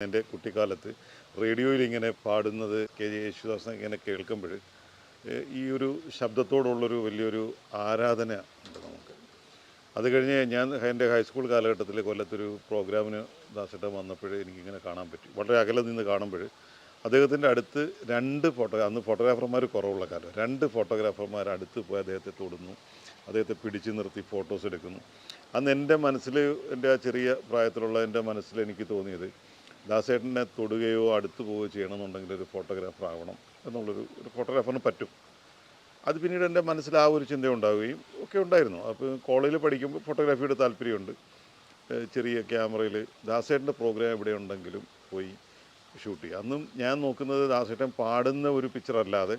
എന്റെ കുട്ടിക്കാലത്ത് റേഡിയോയിൽ ഇങ്ങനെ പാടുന്നത് കെ ജെ യേശുദാസ് ഇങ്ങനെ കേൾക്കുമ്പോൾ ഈ ഒരു ശബ്ദത്തോടുള്ളൊരു വലിയൊരു ആരാധന ഉണ്ട് നമുക്ക്. അത് കഴിഞ്ഞ് ഞാൻ എന്റെ ഹൈസ്കൂൾ കാലഘട്ടത്തിൽ കൊല്ലത്തൊരു പ്രോഗ്രാമിന് ദാസേട്ടൻ വന്നപ്പോൾ എനിക്കിങ്ങനെ കാണാൻ പറ്റി. വളരെ അകലെ നിന്ന് കാണുമ്പോൾ അദ്ദേഹത്തിന്റെ അടുത്ത് രണ്ട് ഫോട്ടോ അന്ന് ഫോട്ടോഗ്രാഫർമാർ കുറവുള്ള കാലം രണ്ട് ഫോട്ടോഗ്രാഫർമാർ അടുത്ത് പോയി അദ്ദേഹത്തെ തൊടുന്നു അദ്ദേഹത്തെ പിടിച്ചു നിർത്തി ഫോട്ടോസ് എടുക്കുന്നു. അന്ന് എന്റെ മനസ്സിൽ എന്റെ ആ ചെറിയ പ്രായത്തിലുള്ള എന്റെ മനസ്സിൽ എനിക്ക് തോന്നിയത് ദാസേട്ടനെ തൊടുകയോ അടുത്ത് പോവുകയോ ചെയ്യണമെന്നുണ്ടെങ്കിൽ ഒരു ഫോട്ടോഗ്രാഫർ ആവണം എന്നുള്ളൊരു ഒരു ഫോട്ടോഗ്രാഫറിന് പറ്റും. അത് പിന്നീട് എന്റെ മനസ്സിൽ ആ ഒരു ചിന്ത ഉണ്ടാവുകയും ഒക്കെ ഉണ്ടായിരുന്നു. അപ്പോൾ കോളേജിൽ പഠിക്കുമ്പോൾ ഫോട്ടോഗ്രാഫിയുടെ താല്പര്യമുണ്ട്. ചെറിയ ക്യാമറയിൽ ദാസേട്ടന്റെ പ്രോഗ്രാം എവിടെ ഉണ്ടെങ്കിലും പോയി ഷൂട്ട് ചെയ്യുക അന്നും ഞാൻ നോക്കുന്നത് ദാസേട്ടൻ പാടുന്ന ഒരു പിക്ചർ അല്ലാതെ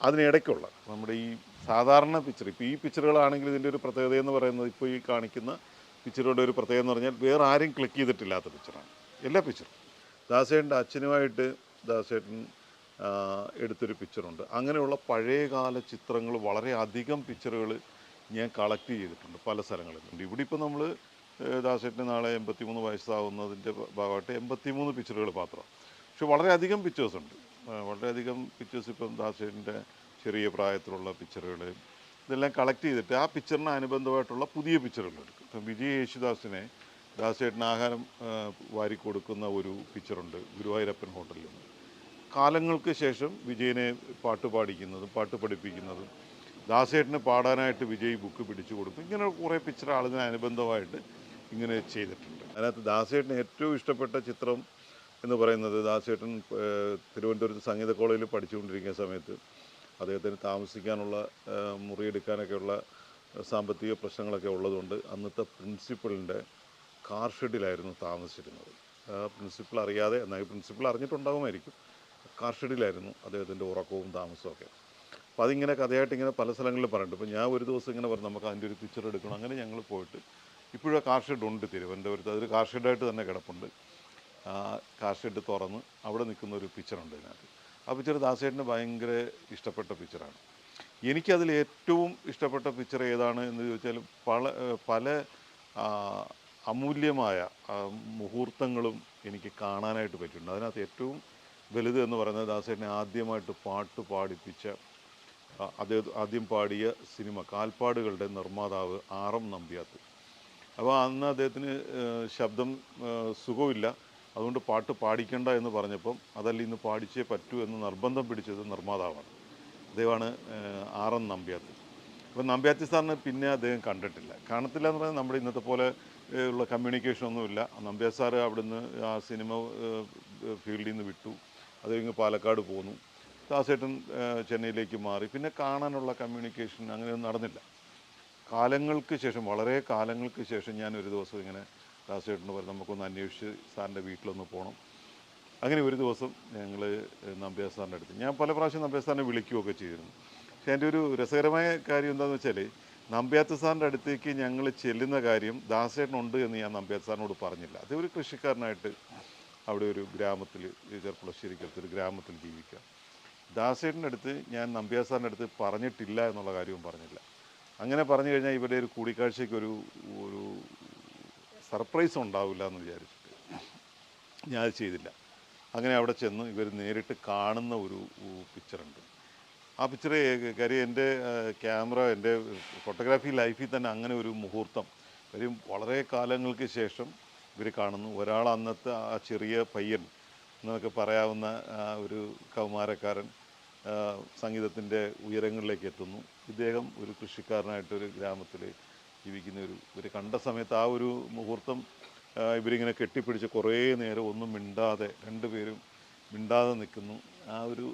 അതിനിടയ്ക്കുള്ള നമ്മുടെ ഈ സാധാരണ പിക്ചർ ഇപ്പോൾ ഈ പിക്ചറുകളാണെങ്കിൽ ഇതിന്റെ ഒരു പ്രത്യേകത എന്ന് പറയുന്നത് ഇപ്പോൾ ഈ കാണിക്കുന്ന പിക്ചറുകളുടെ ഒരു പ്രത്യേകത എന്ന് പറഞ്ഞാൽ വേറെ ആരും ക്ലിക്ക് ചെയ്തിട്ടില്ലാത്ത പിക്ചറാണ് എല്ലാ പിക്ചറും ദാസേട്ടന്റെ അച്ഛനുമായിട്ട് ദാസേട്ടൻ എടുത്തൊരു പിക്ചറുണ്ട് അങ്ങനെയുള്ള പഴയകാല ചിത്രങ്ങൾ വളരെയധികം പിക്ചറുകൾ ഞാൻ കളക്ട് ചെയ്തിട്ടുണ്ട് പല സ്ഥലങ്ങളിലുണ്ട് ഇവിടെ ഇപ്പോൾ നമ്മൾ ദാസേട്ടന് നാളെ എൺപത്തി മൂന്ന് വയസ്സാവുന്നതിന്റെ ഭാഗമായിട്ട് എൺപത്തി മൂന്ന് പിക്ചറുകൾ മാത്രം. പക്ഷെ വളരെയധികം പിക്ചേഴ്സ് ഉണ്ട്. വളരെയധികം പിക്ചേഴ്സ് ഇപ്പം ദാസേട്ടന്റെ ചെറിയ പ്രായത്തിലുള്ള പിക്ചറുകൾ ഇതെല്ലാം കളക്ട് ചെയ്തിട്ട് ആ പിക്ചറിന് അനുബന്ധമായിട്ടുള്ള പുതിയ പിക്ചറുകൾ എടുക്കും ഇപ്പം വിജയ് യേശുദാസിനെ ദാസേട്ടന് ആഹാരം വാരി കൊടുക്കുന്ന ഒരു പിക്ചറുണ്ട് ഗുരുവായൂരപ്പൻ ഹോട്ടലിൽ നിന്ന്. കാലങ്ങൾക്ക് ശേഷം വിജയനെ പാട്ട് പാടിക്കുന്നതും പാട്ട് പഠിപ്പിക്കുന്നതും ദാസേട്ടന് പാടാനായിട്ട് വിജയ് ബുക്ക് പിടിച്ചു കൊടുക്കും. ഇങ്ങനെ കുറേ പിക്ചർ ആളിന് അനുബന്ധമായിട്ട് ഇങ്ങനെ ചെയ്തിട്ടുണ്ട്. അതിനകത്ത് ദാസേട്ടന് ഏറ്റവും ഇഷ്ടപ്പെട്ട ചിത്രം എന്ന് പറയുന്നത് ദാസേട്ടൻ തിരുവനന്തപുരത്ത് സംഗീത കോളേജിൽ പഠിച്ചുകൊണ്ടിരിക്കുന്ന സമയത്ത് അദ്ദേഹത്തിന് താമസിക്കാനുള്ള മുറിയെടുക്കാനൊക്കെയുള്ള സാമ്പത്തിക പ്രശ്നങ്ങളൊക്കെ ഉള്ളതുകൊണ്ട് അന്നത്തെ പ്രിൻസിപ്പളിന്റെ കാർ ഷെഡിലായിരുന്നു താമസിച്ചിരുന്നത്. പ്രിൻസിപ്പൾ അറിയാതെ എന്നാൽ പ്രിൻസിപ്പൾ അറിഞ്ഞിട്ടുണ്ടാകുമായിരിക്കും കാർ ഷെഡിലായിരുന്നു അദ്ദേഹത്തിന്റെ ഉറക്കവും താമസവും ഒക്കെ. അപ്പോൾ അതിങ്ങനെ കഥയായിട്ട് ഇങ്ങനെ പല സ്ഥലങ്ങളിൽ പറഞ്ഞിട്ട് ഇപ്പോൾ ഞാൻ ഒരു ദിവസം ഇങ്ങനെ പറഞ്ഞു നമുക്ക് അതിന്റെ ഒരു പിക്ചർ എടുക്കണം. അങ്ങനെ ഞങ്ങൾ പോയിട്ട് ഇപ്പോഴും ആ കാർ ഷെഡ് ഉണ്ട് തിരുവനന്തപുരത്ത്. അതൊരു കാർ ഷെഡായിട്ട് തന്നെ കിടപ്പുണ്ട്. കാർ ഷെഡ് തുറന്ന് അവിടെ നിൽക്കുന്ന ഒരു പിക്ചറുണ്ട് ഇതിനകത്ത്. ആ പിക്ചർ ദാസേട്ടന് ഭയങ്കര ഇഷ്ടപ്പെട്ട പിക്ചറാണ് എനിക്കതിൽ ഏറ്റവും ഇഷ്ടപ്പെട്ട പിക്ചർ ഏതാണ് എന്ന് ചോദിച്ചാൽ പല പല അമൂല്യമായ മുഹൂർത്തങ്ങളും എനിക്ക് കാണാനായിട്ട് പറ്റിയിട്ടുണ്ട്. അതിനകത്ത് ഏറ്റവും വലുത് എന്ന് പറയുന്നത് ദാസേട്ടനെ ആദ്യമായിട്ട് പാട്ട് പാടിപ്പിച്ച അദ്ദേഹം ആദ്യം പാടിയ സിനിമ കാൽപ്പാടുകളുടെ നിർമ്മാതാവ് ആർ എം നമ്പ്യാത്ത്. അപ്പോൾ അന്ന് അദ്ദേഹത്തിന് ശബ്ദം സുഖമില്ല. അതുകൊണ്ട് പാട്ട് പാടിക്കണ്ട എന്ന് പറഞ്ഞപ്പം അതല്ല ഇന്ന് പാടിച്ചേ പറ്റൂ എന്ന് നിർബന്ധം പിടിച്ചത് നിർമ്മാതാവാണ്. അദ്ദേഹമാണ് ആർ എം നമ്പ്യാത്ത്. അപ്പം നമ്പ്യാത്തി സാറിന് പിന്നെ അദ്ദേഹം കണ്ടിട്ടില്ല. കാണത്തില്ല എന്ന് പറഞ്ഞാൽ നമ്മുടെ ഇന്നത്തെ പോലെ ഉള്ള കമ്മ്യൂണിക്കേഷൻ ഒന്നുമില്ല. നമ്പ്യാത്ത് സാറ് അവിടുന്ന് ആ സിനിമ ഫീൽഡിൽ നിന്ന് വിട്ടു. അത് കഴിഞ്ഞ് പാലക്കാട് പോന്നു. ദാസേട്ടൻ ചെന്നൈയിലേക്ക് മാറി. പിന്നെ കാണാനുള്ള കമ്മ്യൂണിക്കേഷൻ അങ്ങനെയൊന്നും നടന്നില്ല. കാലങ്ങൾക്ക് ശേഷം വളരെ കാലങ്ങൾക്ക് ശേഷം ഞാൻ ഒരു ദിവസം ഇങ്ങനെ ദാസേട്ടന് പറഞ്ഞു നമുക്കൊന്ന് അന്വേഷിച്ച് സാറിന്റെ വീട്ടിലൊന്ന് പോകണം അങ്ങനെ ഒരു ദിവസം ഞങ്ങൾ നമ്പ്യാർ സാറിന്റെ അടുത്ത്. ഞാൻ പല പ്രാവശ്യം നമ്പ്യാർ സാറിനെ വിളിക്കുകയൊക്കെ ചെയ്തിരുന്നു. പക്ഷേ എന്റെ ഒരു രസകരമായ കാര്യം എന്താണെന്ന് വെച്ചാൽ നമ്പ്യാത്ത് സാറിന്റെ അടുത്തേക്ക് ഞങ്ങൾ ചെല്ലുന്ന കാര്യം ദാസേട്ടനുണ്ട് എന്ന് ഞാൻ നമ്പ്യാത്ത സാറിനോട് പറഞ്ഞില്ല. അത് ഒരു കൃഷിക്കാരനായിട്ട് അവിടെ ഒരു ഗ്രാമത്തിൽ ചെറുപ്പുളശ്ശേരിക്കടുത്ത് ഒരു ഗ്രാമത്തിൽ ജീവിക്കുക ദാസേട്ടന്റെ അടുത്ത് ഞാൻ നമ്പ്യാത്ത സാറിന്റെ അടുത്ത് പറഞ്ഞിട്ടില്ല എന്നുള്ള കാര്യവും പറഞ്ഞില്ല. അങ്ങനെ പറഞ്ഞു കഴിഞ്ഞാൽ ഇവിടെ ഒരു കൂടിക്കാഴ്ചയ്ക്ക് ഒരു ഒരു സർപ്രൈസ് ഉണ്ടാവില്ല എന്ന് വിചാരിച്ചിട്ട് ഞാൻ അത് ചെയ്തില്ല. അങ്ങനെ അവിടെ ചെന്ന് ഇവർ നേരിട്ട് കാണുന്ന ഒരു പിക്ചറുണ്ട് ആ പിക്ചർ കാര്യം എന്റെ ക്യാമറ എന്റെ ഫോട്ടോഗ്രാഫി ലൈഫിൽ തന്നെ അങ്ങനെ ഒരു മുഹൂർത്തം. കാര്യം വളരെ കാലങ്ങൾക്ക് ശേഷം ഇവർ കാണുന്നു. ഒരാൾ അന്നത്തെ ആ ചെറിയ പയ്യൻ എന്നൊക്കെ പറയാവുന്ന ഒരു കൗമാരക്കാരൻ സംഗീതത്തിന്റെ ഉയരങ്ങളിലേക്ക് എത്തുന്നു. ഇദ്ദേഹം ഒരു കൃഷിക്കാരനായിട്ടൊരു ഗ്രാമത്തിൽ ജീവിക്കുന്ന ഒരു ഇവർ കണ്ട സമയത്ത് ആ ഒരു മുഹൂർത്തം ഇവരിങ്ങനെ കെട്ടിപ്പിടിച്ച് കുറേ നേരം ഒന്നും മിണ്ടാതെ രണ്ടുപേരും മിണ്ടാതെ നിൽക്കുന്നു. ആ ഒരു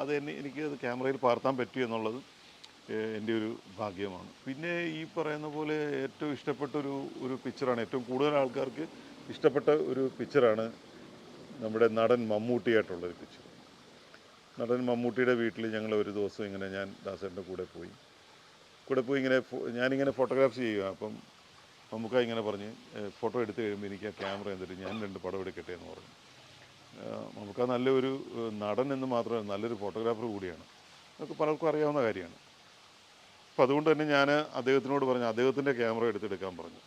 അത് എന്നെ എനിക്ക് അത് ക്യാമറയിൽ പകർത്താൻ പറ്റി എന്നുള്ളത് എന്റെ ഒരു ഭാഗ്യമാണ്. പിന്നെ ഈ പറയുന്ന പോലെ ഏറ്റവും ഇഷ്ടപ്പെട്ട ഒരു ഒരു പിക്ചറാണ് ഏറ്റവും കൂടുതൽ ആൾക്കാർക്ക് ഇഷ്ടപ്പെട്ട ഒരു പിക്ചറാണ് നമ്മുടെ നടൻ മമ്മൂട്ടിയായിട്ടുള്ളൊരു പിക്ചർ നടൻ മമ്മൂട്ടിയുടെ വീട്ടിൽ ഞങ്ങൾ ഒരു ദിവസം ഇങ്ങനെ ഞാൻ ദാസേന്റെ കൂടെ പോയി. കൂടെ പോയി ഇങ്ങനെ ഞാനിങ്ങനെ ഫോട്ടോഗ്രാഫ്സ് ചെയ്യുക. അപ്പം മമ്മൂക്ക ഇങ്ങനെ പറഞ്ഞ് ഫോട്ടോ എടുത്ത് കഴിയുമ്പോൾ എനിക്ക് ആ ക്യാമറ എന്തിട്ട് ഞാൻ രണ്ട് പടം എടുക്കട്ടെ എന്ന് പറഞ്ഞു. മമ്മൂക്ക നല്ലൊരു നടൻ എന്ന് മാത്രമല്ല നല്ലൊരു ഫോട്ടോഗ്രാഫർ കൂടിയാണ്. അതൊക്കെ പലർക്കും അറിയാവുന്ന കാര്യമാണ്. അപ്പം അതുകൊണ്ട് തന്നെ ഞാൻ അദ്ദേഹത്തിനോട് പറഞ്ഞു അദ്ദേഹത്തിന്റെ ക്യാമറ എടുത്തെടുക്കാൻ പറഞ്ഞു.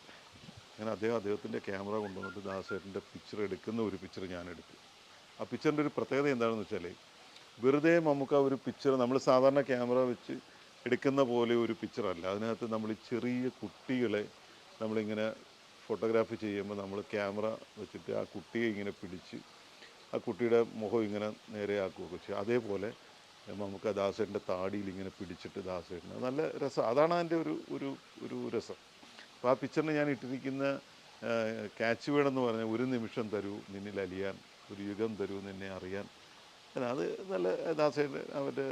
അങ്ങനെ അദ്ദേഹം അദ്ദേഹത്തിന്റെ ക്യാമറ കൊണ്ടുവന്നിട്ട് ദാസേട്ടന്റെ പിക്ചർ എടുക്കുന്ന ഒരു പിക്ചർ ഞാൻ എടുത്തു ആ പിക്ചറിന്റെ ഒരു പ്രത്യേകത എന്താണെന്ന് വെച്ചാൽ വെറുതെ നമുക്ക് ഒരു പിക്ചർ നമ്മൾ സാധാരണ ക്യാമറ വെച്ച് എടുക്കുന്ന പോലെ ഒരു പിക്ചറല്ല അതിനകത്ത് നമ്മൾ ചെറിയ കുട്ടികളെ നമ്മളിങ്ങനെ ഫോട്ടോഗ്രാഫി ചെയ്യുമ്പോൾ നമ്മൾ ക്യാമറ വെച്ചിട്ട് ആ കുട്ടിയെ ഇങ്ങനെ പിടിച്ച് ആ കുട്ടിയുടെ മുഖം ഇങ്ങനെ നേരെ ആക്കുകയൊക്കെ ചെയ്യും. അതേപോലെ നമുക്ക് ദാസേട്ടന്റെ താടിയിൽ ഇങ്ങനെ പിടിച്ചിട്ട് ദാസേട്ടന് നല്ല രസം. അതാണ് അതിന്റെ ഒരു ഒരു ഒരു രസം. അപ്പോൾ ആ പിക്ചറിന് ഞാൻ ഇട്ടിരിക്കുന്ന ക്യാച്ച് വേണമെന്ന് പറഞ്ഞാൽ ഒരു നിമിഷം തരൂ നിന്നിൽ അലിയാൻ ഒരു യുഗം തരൂ നിന്നെ അറിയാൻ. അത് നല്ല ദാസേട്ടൻ അവന്റെ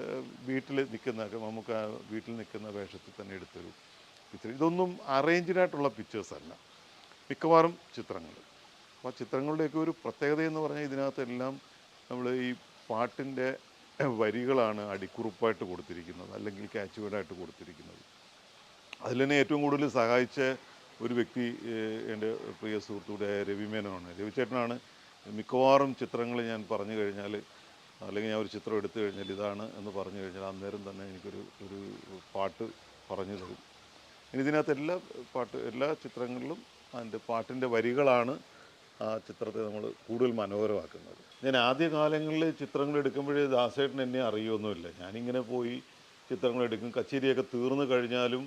വീട്ടിൽ നിൽക്കുന്ന നമുക്ക് ആ വീട്ടിൽ നിൽക്കുന്ന വേഷത്തിൽ തന്നെ എടുത്തൊരു പിക്ചർ ഇതൊന്നും അറേഞ്ച്ഡ് ആയിട്ടുള്ള പിക്ചേഴ്സ് അല്ല. മിക്കവാറും ചിത്രങ്ങൾ. അപ്പോൾ ചിത്രങ്ങളുടെയൊക്കെ ഒരു പ്രത്യേകത എന്ന് പറഞ്ഞാൽ ഇതിനകത്തെല്ലാം നമ്മൾ ഈ പാട്ടിന്റെ വരികളാണ് അടിക്കുറിപ്പായിട്ട് കൊടുത്തിരിക്കുന്നത് അല്ലെങ്കിൽ ക്യാച്ച് വേർഡായിട്ട് കൊടുത്തിരിക്കുന്നത്. അതിൽ തന്നെ ഏറ്റവും കൂടുതൽ സഹായിച്ച ഒരു വ്യക്തി എന്റെ പ്രിയ സുഹൃത്തുക്കൂടെ രവിമേനോനാണ് രവിചേട്ടനാണ് മിക്കവാറും ചിത്രങ്ങൾ ഞാൻ പറഞ്ഞു കഴിഞ്ഞാൽ അല്ലെങ്കിൽ ഞാൻ ഒരു ചിത്രം എടുത്തു കഴിഞ്ഞാൽ ഇതാണ് എന്ന് പറഞ്ഞു കഴിഞ്ഞാൽ അന്നേരം തന്നെ എനിക്കൊരു ഒരു പാട്ട് പറഞ്ഞു തരും. ഇനി ഇതിനകത്ത് എല്ലാ പാട്ട് എല്ലാ ചിത്രങ്ങളിലും അതിന്റെ പാട്ടിന്റെ വരികളാണ് ആ ചിത്രത്തെ നമ്മൾ കൂടുതൽ മനോഹരമാക്കുന്നത്. ഞാൻ ആദ്യ കാലങ്ങളിൽ ചിത്രങ്ങൾ എടുക്കുമ്പോഴേ ദാസേട്ടൻ എന്നെ അറിയുമൊന്നുമില്ല ഞാനിങ്ങനെ പോയി ചിത്രങ്ങൾ എടുക്കും. കച്ചേരിയൊക്കെ തീർന്നു കഴിഞ്ഞാലും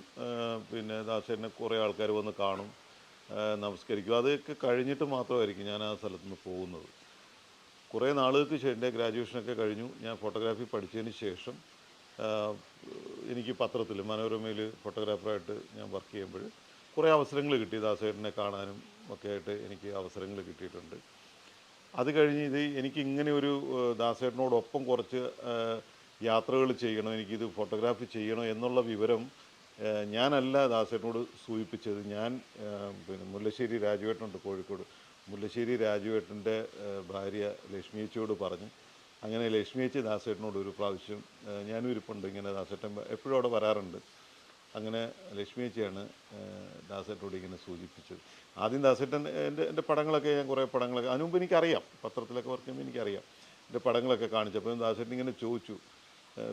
പിന്നെ ദാസേട്ടനെ കുറേ ആൾക്കാർ വന്ന് കാണും നമസ്കരിക്കും. അതൊക്കെ കഴിഞ്ഞിട്ട് മാത്രമായിരിക്കും ഞാൻ ആ സ്ഥലത്ത് നിന്ന് പോകുന്നത്. കുറേ നാളുകൾക്ക് ശേഷം എന്റെ ഗ്രാജുവേഷനൊക്കെ കഴിഞ്ഞു. ഞാൻ ഫോട്ടോഗ്രാഫി പഠിച്ചതിന് ശേഷം എനിക്ക് പത്രത്തിൽ മനോരമയിൽ ഫോട്ടോഗ്രാഫറായിട്ട് ഞാൻ വർക്ക് ചെയ്യുമ്പോൾ കുറേ അവസരങ്ങൾ കിട്ടി ദാസേട്ടനെ കാണാനും ഒക്കെ ആയിട്ട് എനിക്ക് അവസരങ്ങൾ കിട്ടിയിട്ടുണ്ട്. അത് കഴിഞ്ഞ് ഇത് എനിക്ക് ഇങ്ങനെ ഒരു ദാസേട്ടനോടൊപ്പം കുറച്ച് യാത്രകൾ ചെയ്യണം എനിക്കിത് ഫോട്ടോഗ്രാഫി ചെയ്യണം എന്നുള്ള വിവരം ഞാനല്ല ദാസേട്ടനോട് സൂചിപ്പിച്ചത്. ഞാൻ പിന്നെ മുല്ലശ്ശേരി രാജുവേട്ടനുണ്ട് കോഴിക്കോട്. മുല്ലശ്ശേരി രാജുവേട്ടന്റെ ഭാര്യ ലക്ഷ്മിയേച്ചിയോട് പറഞ്ഞു. അങ്ങനെ ലക്ഷ്മിയേച്ചി ദാസേട്ടനോട് ഒരു പ്രാവശ്യം ഞാനും ഇരിപ്പുണ്ട് ഇങ്ങനെ ദാസേട്ടൻ എപ്പോഴും അവിടെ വരാറുണ്ട്. അങ്ങനെ ലക്ഷ്മിയച്ചിയാണ് ദാസേട്ടോട് ഇങ്ങനെ സൂചിപ്പിച്ചത്. ആദ്യം ദാസേട്ടൻ എന്റെ എന്റെ പടങ്ങളൊക്കെ ഞാൻ കുറേ പടങ്ങളൊക്കെ അതിനു മുമ്പ് എനിക്കറിയാം പത്രത്തിലൊക്കെ വർക്ക് ചെയ്യുമ്പോൾ എനിക്കറിയാം എന്റെ പടങ്ങളൊക്കെ കാണിച്ചപ്പോൾ ദാസേട്ടൻ ഇങ്ങനെ ചോദിച്ചു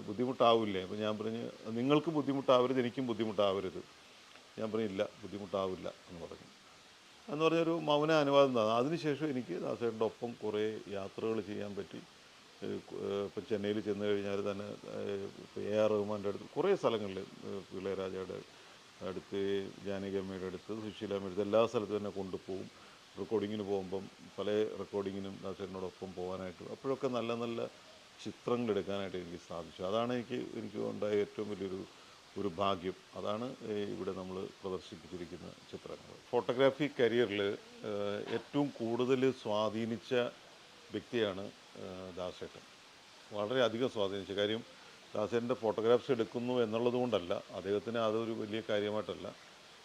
ബുദ്ധിമുട്ടാവില്ലേ? അപ്പോൾ ഞാൻ പറഞ്ഞു നിങ്ങൾക്ക് ബുദ്ധിമുട്ടാവരുത് എനിക്കും ബുദ്ധിമുട്ടാവരുത്. ഞാൻ പറഞ്ഞു ഇല്ല ബുദ്ധിമുട്ടാവില്ല എന്ന് പറഞ്ഞു. എന്ന് പറഞ്ഞൊരു മൗന അനുവാദം തന്നെ. അതിനുശേഷം എനിക്ക് ദാസേട്ടന്റെ ഒപ്പം കുറേ യാത്രകൾ ചെയ്യാൻ പറ്റി. ഇപ്പം ചെന്നൈയിൽ ചെന്ന് കഴിഞ്ഞാൽ തന്നെ എ ആർ റഹ്മാന്റെ അടുത്ത് കുറേ സ്ഥലങ്ങളിൽ ഇളയരാജയുടെ അടുത്ത് ജാനകിയമ്മയുടെ അടുത്ത് സുശീലാമ്മയുടെ അടുത്ത് എല്ലാ സ്ഥലത്തും തന്നെ കൊണ്ടുപോകും. റെക്കോർഡിങ്ങിന് പോകുമ്പം പല റെക്കോർഡിങ്ങിനും ദാസേട്ടനോടൊപ്പം പോകാനായിട്ട് അപ്പോഴൊക്കെ നല്ല നല്ല ചിത്രങ്ങൾ എടുക്കാനായിട്ട് എനിക്ക് സാധിച്ചു. അതാണ് എനിക്ക് എനിക്ക് ഉണ്ടായ ഏറ്റവും വലിയൊരു ഒരു ഭാഗ്യം. അതാണ് ഇവിടെ നമ്മൾ പ്രദർശിപ്പിച്ചിരിക്കുന്ന ചിത്രങ്ങൾ. ഫോട്ടോഗ്രാഫി കരിയറിൽ ഏറ്റവും കൂടുതൽ സ്വാധീനിച്ച വ്യക്തിയാണ് ദാസേട്ടൻ. വളരെയധികം സ്വാധീനിച്ചു. കാര്യം ദാസേട്ടന്റെ ഫോട്ടോഗ്രാഫ്സ് എടുക്കുന്നു എന്നുള്ളത് കൊണ്ടല്ല അദ്ദേഹത്തിന് അതൊരു വലിയ കാര്യമായിട്ടല്ല.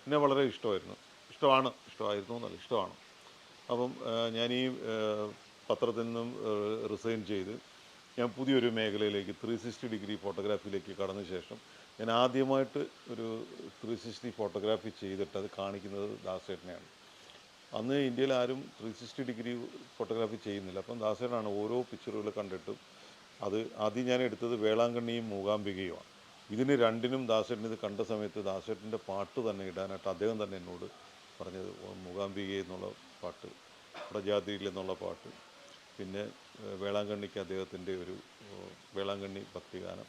എന്നെ വളരെ ഇഷ്ടമായിരുന്നു. ഇഷ്ടമാണ് ഇഷ്ടമായിരുന്നു എന്നല്ല ഇഷ്ടമാണ്. അപ്പം ഞാൻ ഈ പത്രത്തിൽ നിന്നും റിസൈൻ ചെയ്ത് ഞാൻ പുതിയൊരു മേഖലയിലേക്ക് ത്രീ സിക്സ്റ്റി ഡിഗ്രി ഫോട്ടോഗ്രാഫിയിലേക്ക് കടന്ന ശേഷം ഞാൻ ആദ്യമായിട്ട് ഒരു ത്രീ സിക്സ്റ്റി ഫോട്ടോഗ്രാഫി ചെയ്തിട്ട് അത് കാണിക്കുന്നത് ദാസേട്ടനെയാണ്. അന്ന് ഇന്ത്യയിൽ ആരും ത്രീ സിക്സ്റ്റി ഡിഗ്രി ഫോട്ടോഗ്രാഫി ചെയ്യുന്നില്ല. അപ്പം ദാസേടാണ് ഓരോ പിക്ചറുകൾ കണ്ടിട്ടും അത് ആദ്യം ഞാൻ എടുത്തത് വേളാങ്കണ്ണിയും മൂകാംബികയുമാണ് ഇതിന് രണ്ടിനും ദാസേട്ടൻ ഇത് കണ്ട സമയത്ത് ദാസേട്ടന്റെ പാട്ട് തന്നെ ഇടാനായിട്ട് അദ്ദേഹം തന്നെ എന്നോട് പറഞ്ഞത് മൂകാംബിക എന്നുള്ള പാട്ട് പ്രജാതിയിൽ എന്നുള്ള പാട്ട്. പിന്നെ വേളാങ്കണ്ണിക്ക് അദ്ദേഹത്തിന്റെ ഒരു വേളാങ്കണ്ണി ഭക്തിഗാനം.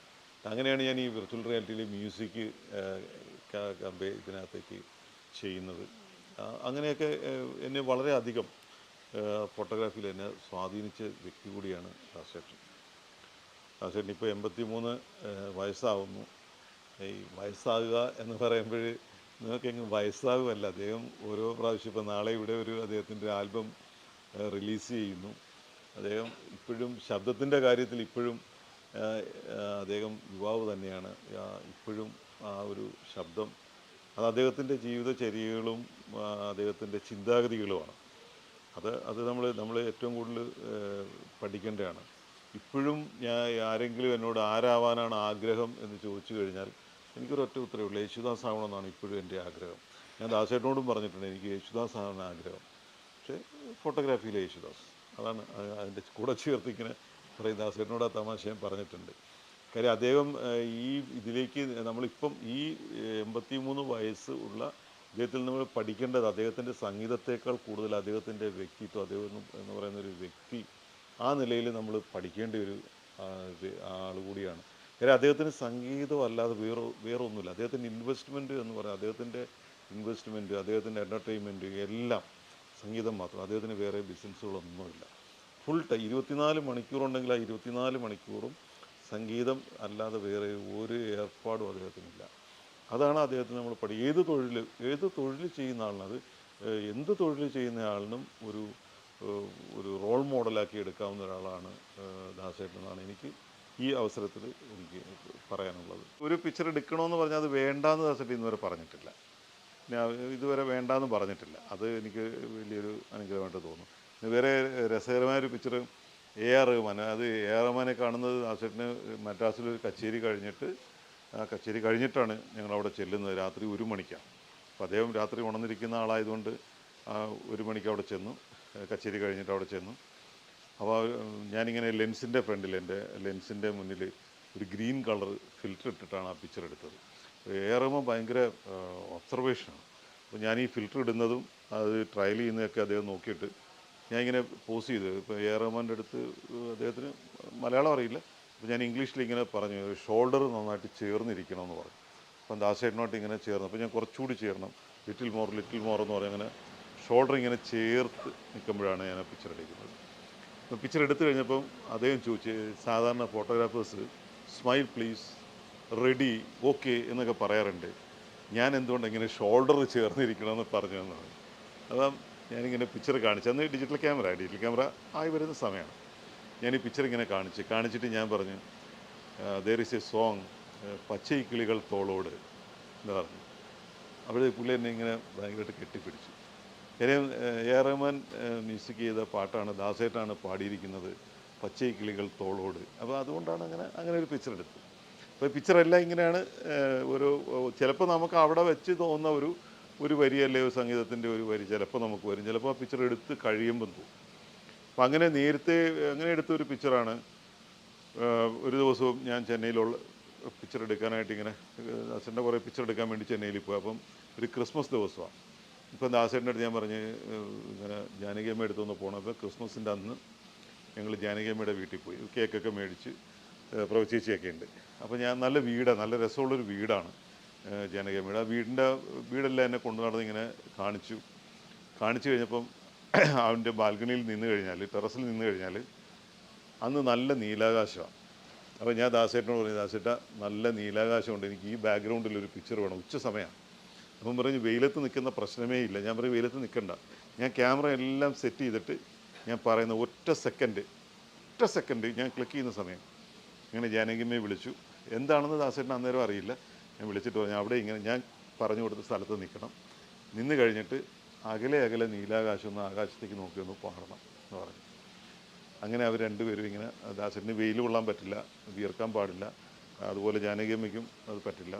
അങ്ങനെയാണ് ഞാൻ ഈ വിർച്വൽ റിയാലിറ്റിയിൽ മ്യൂസിക് ഇതിനകത്തേക്ക് ചെയ്യുന്നത്. അങ്ങനെയൊക്കെ എന്നെ വളരെയധികം ഫോട്ടോഗ്രാഫിയിൽ എന്നെ സ്വാധീനിച്ച വ്യക്തി കൂടിയാണ് ദാസേട്ടൻ. ദാസേട്ടൻ ഇപ്പോൾ എൺപത്തി മൂന്ന് വയസ്സാവുന്നു. ഈ വയസ്സാകുക എന്ന് പറയുമ്പോൾ നിങ്ങൾക്ക് എങ്ങും വയസ്സാകുമല്ല. അദ്ദേഹം ഓരോ പ്രാവശ്യം ഇപ്പോൾ നാളെ ഇവിടെ ഒരു അദ്ദേഹത്തിന്റെ ആൽബം റിലീസ് ചെയ്യുന്നു. അദ്ദേഹം ഇപ്പോഴും ശബ്ദത്തിന്റെ കാര്യത്തിൽ ഇപ്പോഴും അദ്ദേഹം യുവാവ് തന്നെയാണ്. ഇപ്പോഴും ആ ഒരു ശബ്ദം അത് അദ്ദേഹത്തിന്റെ ജീവിതചര്യകളും അദ്ദേഹത്തിന്റെ ചിന്താഗതികളുമാണ്. അത് അത് നമ്മൾ നമ്മൾ ഏറ്റവും കൂടുതൽ പഠിക്കേണ്ടതാണ്. ഇപ്പോഴും ഞാൻ ആരെങ്കിലും എന്നോട് ആരാവാനാണ് ആഗ്രഹം എന്ന് ചോദിച്ചു കഴിഞ്ഞാൽ എനിക്കൊരൊറ്റ ഉത്തരവേ ഉള്ളൂ. യേശുദാസ് ആവണമെന്നാണ് ഇപ്പോഴും എന്റെ ആഗ്രഹം. ഞാൻ ദാസേട്ടനോടും പറഞ്ഞിട്ടുണ്ട് എനിക്ക് യേശുദാസ് ആവാൻ ആഗ്രഹം. പക്ഷേ ഫോട്ടോഗ്രാഫിയിലെ യേശുദാസ്. അതാണ് അതിന്റെ കൂടെ ചേർത്തിങ്ങനെ പറയും ദാസേട്ടനോട് ആ തമാശ ഞാൻ പറഞ്ഞിട്ടുണ്ട്. കാര്യം അദ്ദേഹം ഈ ഇതിലേക്ക് നമ്മളിപ്പം ഈ എൺപത്തി മൂന്ന് വയസ്സ് ഉള്ള അദ്ദേഹത്തിൽ നമ്മൾ പഠിക്കേണ്ടത് അദ്ദേഹത്തിന്റെ സംഗീതത്തേക്കാൾ കൂടുതൽ അദ്ദേഹത്തിന്റെ വ്യക്തിത്വം അദ്ദേഹം എന്ന് പറയുന്ന ഒരു വ്യക്തി ആ നിലയിൽ നമ്മൾ പഠിക്കേണ്ട ഒരു ആൾ കൂടിയാണ്. കാര്യം അദ്ദേഹത്തിന് സംഗീതം അല്ലാതെ വേറെ വേറെ ഒന്നുമില്ല അദ്ദേഹത്തിന്റെ ഇൻവെസ്റ്റ്മെന്റ് എന്ന് പറയുന്നത് അദ്ദേഹത്തിന്റെ ഇൻവെസ്റ്റ്മെന്റ് അദ്ദേഹത്തിന്റെ എന്റർടൈൻമെന്റ് എല്ലാം സംഗീതം മാത്രം. അദ്ദേഹത്തിന് വേറെ ബിസിനസ്സുകളൊന്നുമില്ല ഫുൾ ടൈം ഇരുപത്തിനാല് മണിക്കൂറുണ്ടെങ്കിൽ ആ ഇരുപത്തിനാല് മണിക്കൂറും സംഗീതം അല്ലാതെ വേറെ ഒരു ഏർപ്പാടും അദ്ദേഹത്തിനില്ല. അതാണ് അദ്ദേഹത്തിന് നമ്മൾ പഠി ഏത് തൊഴിൽ ഏത് തൊഴിൽ ചെയ്യുന്ന ആളിനത് എന്ത് തൊഴിൽ ചെയ്യുന്ന ആളിനും ഒരു ഒരു റോൾ മോഡലാക്കി എടുക്കാവുന്ന ഒരാളാണ് ദാസേട്ടൻ എന്നാണ് എനിക്ക് ഈ അവസരത്തിൽ എനിക്ക് പറയാനുള്ളത്. ഒരു പിക്ചർ എടുക്കണമെന്ന് പറഞ്ഞാൽ അത് വേണ്ടാന്ന് ദാസേട്ടൻ ഇന്നുവരെ പറഞ്ഞിട്ടില്ല. ഞാൻ ഇതുവരെ വേണ്ടാന്ന് പറഞ്ഞിട്ടില്ല. അത് എനിക്ക് വലിയൊരു അനുഗ്രഹമായിട്ട് തോന്നുന്നു വേറെ രസകരമായ ഒരു പിക്ചർ എ ആർ റഹ്മാൻ. അത് എ ആർ റഹ്മാനെ കാണുന്നത് ദാസേട്ടന് മദ്രാസിൽ ഒരു കച്ചേരി കഴിഞ്ഞിട്ട് കച്ചേരി കഴിഞ്ഞിട്ടാണ് ഞങ്ങൾ അവിടെ ചെല്ലുന്നത്. രാത്രി ഒരു മണിക്കാണ്. അപ്പോൾ അദ്ദേഹം രാത്രി ഉണർന്നിരിക്കുന്ന ആളായതുകൊണ്ട് ഒരു മണിക്ക് അവിടെ ചെന്നു. കച്ചേരി കഴിഞ്ഞിട്ട് അവിടെ ചെന്നു. അപ്പോൾ ഞാനിങ്ങനെ ലെൻസിന്റെ ഫ്രണ്ടിൽ എന്റെ ലെൻസിന്റെ മുന്നിൽ ഒരു ഗ്രീൻ കളർ ഫിൽറ്റർ ഇട്ടിട്ടാണ് ആ പിക്ചർ എടുത്തത്. ഏറുമ്പോൾ ഭയങ്കര ഒബ്സർവേഷനാണ് അപ്പോൾ ഞാൻ ഈ ഫിൽറ്റർ ഇടുന്നതും അത് ട്രയൽ ചെയ്യുന്നതൊക്കെ അദ്ദേഹം നോക്കിയിട്ട് ഞാൻ ഇങ്ങനെ പോസ് ചെയ്തു. ഇപ്പോൾ എ റഹ്മാന്റെ അടുത്ത് അദ്ദേഹത്തിന് മലയാളം അറിയില്ല. അപ്പോൾ ഞാൻ ഇംഗ്ലീഷിൽ ഇങ്ങനെ പറഞ്ഞു ഷോൾഡർ നന്നായിട്ട് ചേർന്നിരിക്കണം എന്ന് പറഞ്ഞു. അപ്പം ദാസേട്ടനോട്ട് ഇങ്ങനെ ചേർന്നു. അപ്പോൾ ഞാൻ കുറച്ചുകൂടി ചേർണം ലിറ്റിൽ മോർ ലിറ്റിൽ മോർ എന്ന് പറഞ്ഞ് അങ്ങനെ ഷോൾഡർ ഇങ്ങനെ ചേർത്ത് നിൽക്കുമ്പോഴാണ് ഞാൻ ആ പിക്ചർ എടുക്കുന്നത്. അപ്പോൾ പിക്ചർ എടുത്തു കഴിഞ്ഞപ്പം അദ്ദേഹം ചോദിച്ചു സാധാരണ photographers smile please ready okay എന്നൊക്കെ പറയാറുണ്ട്. ഞാൻ എന്തുകൊണ്ട് ഇങ്ങനെ ഷോൾഡർ ചേർന്നിരിക്കണമെന്ന് പറഞ്ഞു എന്നാണ് അപ്പം ഞാനിങ്ങനെ പിക്ചർ കാണിച്ചു അന്ന് ഡിജിറ്റൽ ക്യാമറ ഡിജിറ്റൽ ക്യാമറ ആയി വരുന്ന സമയമാണ്. ഞാൻ ഈ പിക്ചർ ഇങ്ങനെ കാണിച്ചു കാണിച്ചിട്ട് ഞാൻ പറഞ്ഞു ദർ ഇസ് എ സോങ് പച്ചൈ കിളികൾ തോളോട് എന്ന് പറഞ്ഞു. അവിടെ പുള്ളി എന്നെ ഇങ്ങനെ ഭയങ്കരമായിട്ട് കെട്ടിപ്പിടിച്ചു. കാര്യം എ ആർ റഹ്മാൻ മ്യൂസിക് ചെയ്ത പാട്ടാണ് ദാസേട്ടാണ് പാടിയിരിക്കുന്നത് പച്ചൈ കിളികൾ തോളോട്. അപ്പോൾ അതുകൊണ്ടാണ് അങ്ങനെ അങ്ങനെ ഒരു പിക്ചർ എടുത്തത്. അപ്പോൾ പിക്ചറെല്ലാം ഇങ്ങനെയാണ് ഒരു ചിലപ്പോൾ നമുക്ക് അവിടെ വെച്ച് തോന്നുന്ന ഒരു ഒരു വരിയല്ലേ ഒരു സംഗീതത്തിന്റെ ഒരു വരി? ചിലപ്പോൾ നമുക്ക് വരും. ചിലപ്പോൾ ആ പിക്ചർ എടുത്ത് കഴിയുമ്പോൾ തോന്നും. അപ്പം അങ്ങനെ നേരത്തെ അങ്ങനെ എടുത്ത ഒരു പിക്ചറാണ് ഒരു ദിവസവും ഞാൻ ചെന്നൈയിലുള്ള പിക്ചർ എടുക്കാനായിട്ട് ഇങ്ങനെ ദാസേട്ടന്റെ കുറേ പിക്ചർ എടുക്കാൻ വേണ്ടി ചെന്നൈയിൽ പോയി. അപ്പം ഒരു ക്രിസ്മസ് ദിവസമാണ്. ഇപ്പം ദാസേട്ടന്റെ അടുത്ത് ഞാൻ പറഞ്ഞ് ഇങ്ങനെ ജാനകിയമ്മ എടുത്തൊന്ന് പോകണം അപ്പോൾ ക്രിസ്മസിന്റെ അന്ന് ഞങ്ങൾ ജാനകിയമ്മയുടെ വീട്ടിൽ പോയി. കേക്കൊക്കെ മേടിച്ച് പ്രവചേച്ചിയൊക്കെ ഉണ്ട് അപ്പോൾ ഞാൻ നല്ല വീടാണ് നല്ല രസമുള്ളൊരു വീടാണ്. ഏഹ്, ജാനകിയമ്മയുടെ ആ വീടിന്റെ വീടെല്ലാം എന്നെ കൊണ്ടു ഇങ്ങനെ കാണിച്ചു. കാണിച്ചു കഴിഞ്ഞപ്പം അവന്റെ ബാൽക്കണിയിൽ നിന്ന് കഴിഞ്ഞാൽ ടെറസിൽ നിന്ന് കഴിഞ്ഞാൽ അന്ന് നല്ല നീലാകാശമാണ്. അപ്പോൾ ഞാൻ ദാസേട്ടനോട് പറഞ്ഞു ദാസേട്ട നല്ല നീലാകാശമുണ്ട്. എനിക്ക് ഈ ബാക്ക്ഗ്രൗണ്ടിൽ ഒരു പിക്ചർ വേണം. ഉച്ച സമയമാണ്. അപ്പം പറഞ്ഞു വെയിലത്ത് നിൽക്കുന്ന പ്രശ്നമേ ഇല്ല. ഞാൻ പറയും വെയിലത്ത് നിൽക്കണ്ട. ഞാൻ ക്യാമറ എല്ലാം സെറ്റ് ചെയ്തിട്ട് ഞാൻ പറയുന്ന ഒറ്റ സെക്കൻഡ് ഒറ്റ സെക്കൻഡ് ഞാൻ ക്ലിക്ക് ചെയ്യുന്ന സമയം. ഇങ്ങനെ ജാനകിമ്മയെ വിളിച്ചു. എന്താണെന്ന് ദാസേട്ടൻ അന്നേരം അറിയില്ല. ഞാൻ വിളിച്ചിട്ട് പറഞ്ഞു അവിടെ ഇങ്ങനെ ഞാൻ പറഞ്ഞു കൊടുത്ത സ്ഥലത്ത് നിൽക്കണം. നിന്ന് കഴിഞ്ഞിട്ട് അകലെ അകലെ നീലാകാശം ഒന്ന് ആകാശത്തേക്ക് നോക്കി ഒന്ന് പാടണം എന്ന് പറഞ്ഞു. അങ്ങനെ അവർ രണ്ടുപേരും ഇങ്ങനെ ദാസിന് വെയിൽ കൊള്ളാൻ പറ്റില്ല വീർക്കാൻ പാടില്ല അതുപോലെ ജാനകിയമ്മയ്ക്കും അത് പറ്റില്ല.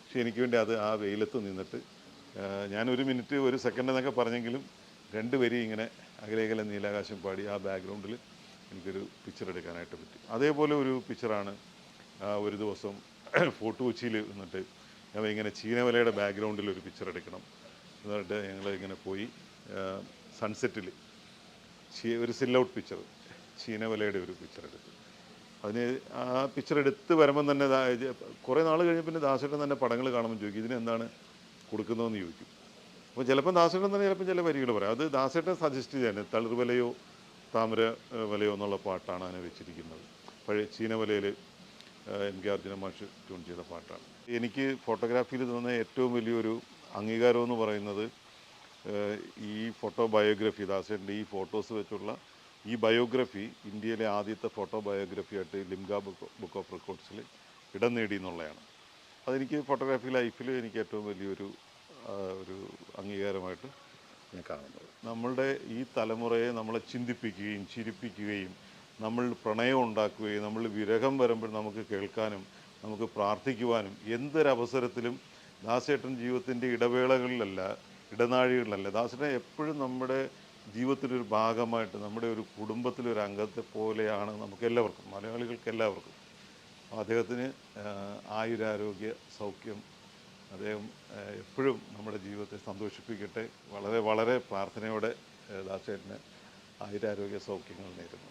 പക്ഷെ എനിക്ക് വേണ്ടി അത് ആ വെയിലത്ത് നിന്നിട്ട് ഞാനൊരു മിനിറ്റ് ഒരു സെക്കൻഡ് എന്നൊക്കെ പറഞ്ഞെങ്കിലും രണ്ടുപേരും ഇങ്ങനെ അകലെ അകലെ നീലാകാശം പാടി ആ ബാക്ക്ഗ്രൗണ്ടിൽ എനിക്കൊരു പിക്ചർ എടുക്കാനായിട്ട് പറ്റി. അതേപോലെ ഒരു പിക്ചറാണ് ഒരു ദിവസം ഫോർട്ട് കൊച്ചിയിൽ നിന്നിട്ട് ഞങ്ങൾ ഇങ്ങനെ ചീനവലയുടെ ബാക്ക്ഗ്രൗണ്ടിൽ ഒരു പിക്ചർ എടുക്കണം. എന്നിട്ട് ഞങ്ങൾ ഇങ്ങനെ പോയി സൺസെറ്റിൽ ഒരു സിൽ ഔട്ട് പിക്ചർ ചീനവലയുടെ ഒരു പിക്ചർ എടുത്തു. അതിന് ആ പിക്ചർ എടുത്ത് വരുമ്പം തന്നെ കുറേ നാൾ കഴിഞ്ഞ് പിന്നെ ദാസേട്ടൻ തന്നെ പടങ്ങൾ കാണുമ്പോൾ ചോദിക്കും ഇതിന് എന്താണ് കൊടുക്കുന്നതെന്ന് ചോദിക്കും. അപ്പോൾ ചിലപ്പം ദാസേട്ടൻ തന്നെ ചിലപ്പം ചില വരികൾ പറയാം. അത് ദാസേട്ടൻ സജസ്റ്റ് ചെയ്യാൻ തളിർവലയോ താമര വലയോ എന്നുള്ള പാട്ടാണ് അതിനെ വെച്ചിരിക്കുന്നത്. പഴയ ചീനവലയിൽ എം കെ അർജുന മാഷ് ട്യൂൺ ചെയ്ത പാട്ടാണ്. എനിക്ക് ഫോട്ടോഗ്രാഫിയിൽ തോന്നുന്ന ഏറ്റവും വലിയൊരു അംഗീകാരം എന്ന് പറയുന്നത് ഈ ഫോട്ടോ ബയോഗ്രഫി ദാസേന്റെ ഈ ഫോട്ടോസ് വെച്ചുള്ള ഈ ബയോഗ്രഫി ഇന്ത്യയിലെ ആദ്യത്തെ ഫോട്ടോ ബയോഗ്രഫി ആയിട്ട് ലിംഗ ബുക്ക് ബുക്ക് ഓഫ് റെക്കോർഡ്സിൽ ഇടം നേടി എന്നുള്ളതാണ്. അതെനിക്ക് ഫോട്ടോഗ്രാഫി ലൈഫിൽ എനിക്ക് ഏറ്റവും വലിയൊരു ഒരു അംഗീകാരമായിട്ട് ഞാൻ കാണുന്നത്. നമ്മളുടെ ഈ തലമുറയെ നമ്മളെ ചിന്തിപ്പിക്കുകയും ചിരിപ്പിക്കുകയും നമ്മൾ പ്രണയം ഉണ്ടാക്കുകയും നമ്മൾ വിരഹം വരുമ്പോൾ നമുക്ക് കേൾക്കാനും നമുക്ക് പ്രാർത്ഥിക്കുവാനും എന്തൊരവസരത്തിലും ദാസേട്ടൻ ജീവിതത്തിന്റെ ഇടവേളകളിലല്ല ഇടനാഴികളിലല്ല. ദാസേട്ടൻ എപ്പോഴും നമ്മുടെ ജീവിതത്തിലൊരു ഭാഗമായിട്ട് നമ്മുടെ ഒരു കുടുംബത്തിലെ ഒരു അംഗത്തെ പോലെയാണ് നമുക്ക് എല്ലാവർക്കും മലയാളികൾക്ക് എല്ലാവർക്കും അദ്ദേഹത്തിന് ആയുരാരോഗ്യ സൗഖ്യം അദ്ദേഹം എപ്പോഴും നമ്മുടെ ജീവിതത്തെ സന്തോഷിപ്പിക്കട്ടെ. വളരെ വളരെ പ്രാർത്ഥനയോടെ ദാസേട്ടന് ആയുരാരോഗ്യ സൗഖ്യങ്ങൾ നേരുന്നു.